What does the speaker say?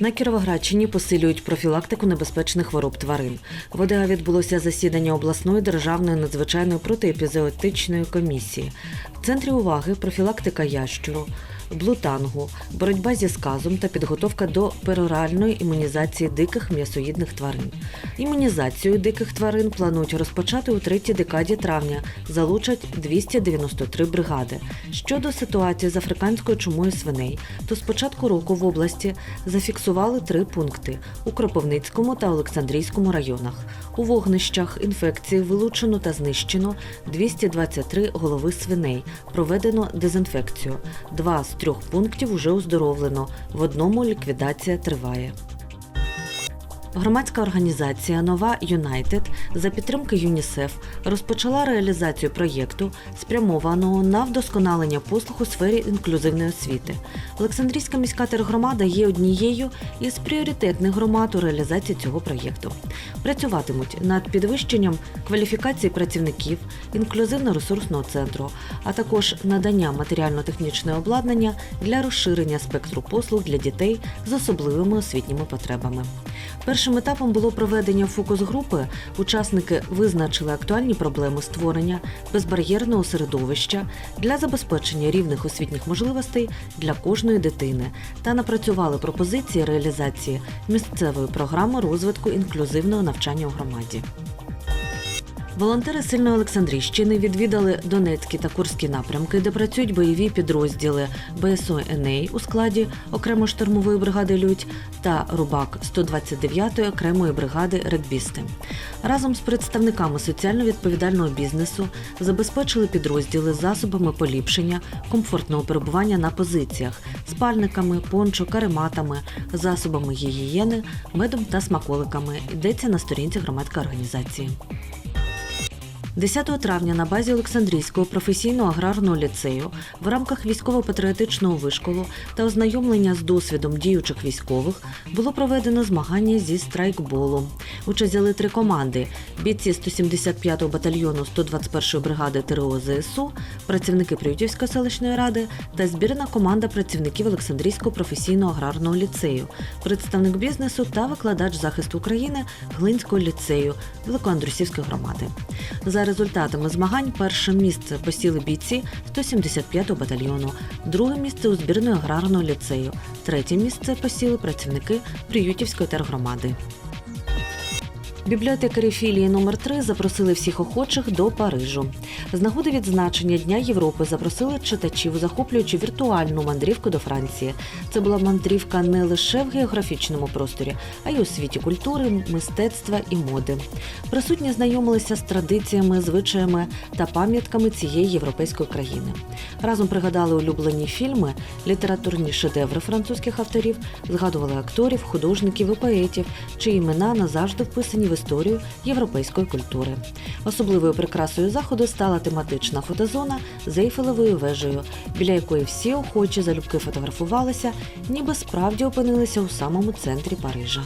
На Кіровоградщині посилюють профілактику небезпечних хвороб тварин. В ОДА відбулося засідання обласної державної надзвичайної протиепізоотичної комісії. В центрі уваги профілактика ящуру, блутангу, боротьба зі сказом та підготовка до пероральної імунізації диких м'ясоїдних тварин. Імунізацію диких тварин планують розпочати у третій декаді травня. Залучать 293 бригади. Щодо ситуації з африканською чумою свиней, то з початку року в області зафіксували три пункти у Кропивницькому та Олександрійському районах. У вогнищах інфекції вилучено та знищено 223 голови свиней. Проведено дезінфекцію. Два з трьох пунктів уже оздоровлено. В одному ліквідація триває. Громадська організація Нова Юнайтед за підтримки ЮНІСЕФ розпочала реалізацію проєкту, спрямованого на вдосконалення послуг у сфері інклюзивної освіти. Олександрійська міська тергромада є однією із пріоритетних громад у реалізації цього проєкту. Працюватимуть над підвищенням кваліфікації працівників інклюзивно-ресурсного центру, а також надання матеріально-технічного обладнання для розширення спектру послуг для дітей з особливими освітніми потребами. Першим етапом було проведення фокус-групи. Учасники визначили актуальні проблеми створення безбар'єрного середовища для забезпечення рівних освітніх можливостей для кожної дитини та напрацювали пропозиції реалізації місцевої програми розвитку інклюзивного навчання у громаді. Волонтери сильної Олександрійщини відвідали Донецькі та Курські напрямки, де працюють бойові підрозділи БСО «Еней» у складі окремої штурмової бригади Людь та Рубак 129-ї окремої бригади регбісти. Разом з представниками соціально відповідального бізнесу забезпечили підрозділи засобами поліпшення комфортного перебування на позиціях, спальниками, пончо, карематами, засобами гігієни, медом та смаколиками. Йдеться на сторінці громадської організації. 10 травня на базі Олександрійського професійного аграрного ліцею в рамках військово-патріотичного вишколу та ознайомлення з досвідом діючих військових було проведено змагання зі страйкболу. Участь взяли три команди: бійці 175-го батальйону 121-ї бригади ТРО ЗСУ, працівники Приютівської селищної ради та збірна команда працівників Олександрійського професійного аграрного ліцею, представник бізнесу та викладач захисту України Глинського ліцею Великоандрусівської громади. Результатами змагань перше місце посіли бійці 175-го батальйону, друге місце у збірної аграрного ліцею, третє місце посіли працівники Приютівської тергромади. Бібліотекарі філії номер 3 запросили всіх охочих до Парижу. З нагоди відзначення Дня Європи запросили читачів, захоплюючи віртуальну мандрівку до Франції. Це була мандрівка не лише в географічному просторі, а й у світі культури, мистецтва і моди. Присутні знайомилися з традиціями, звичаями та пам'ятками цієї європейської країни. Разом пригадали улюблені фільми, літературні шедеври французьких авторів, згадували акторів, художників і поетів, чиї імена назавжди вписані в історію європейської культури. Особливою прикрасою заходу стала тематична фотозона з Ейфелевою вежею, біля якої всі охочі залюбки фотографувалися, ніби справді опинилися у самому центрі Парижа.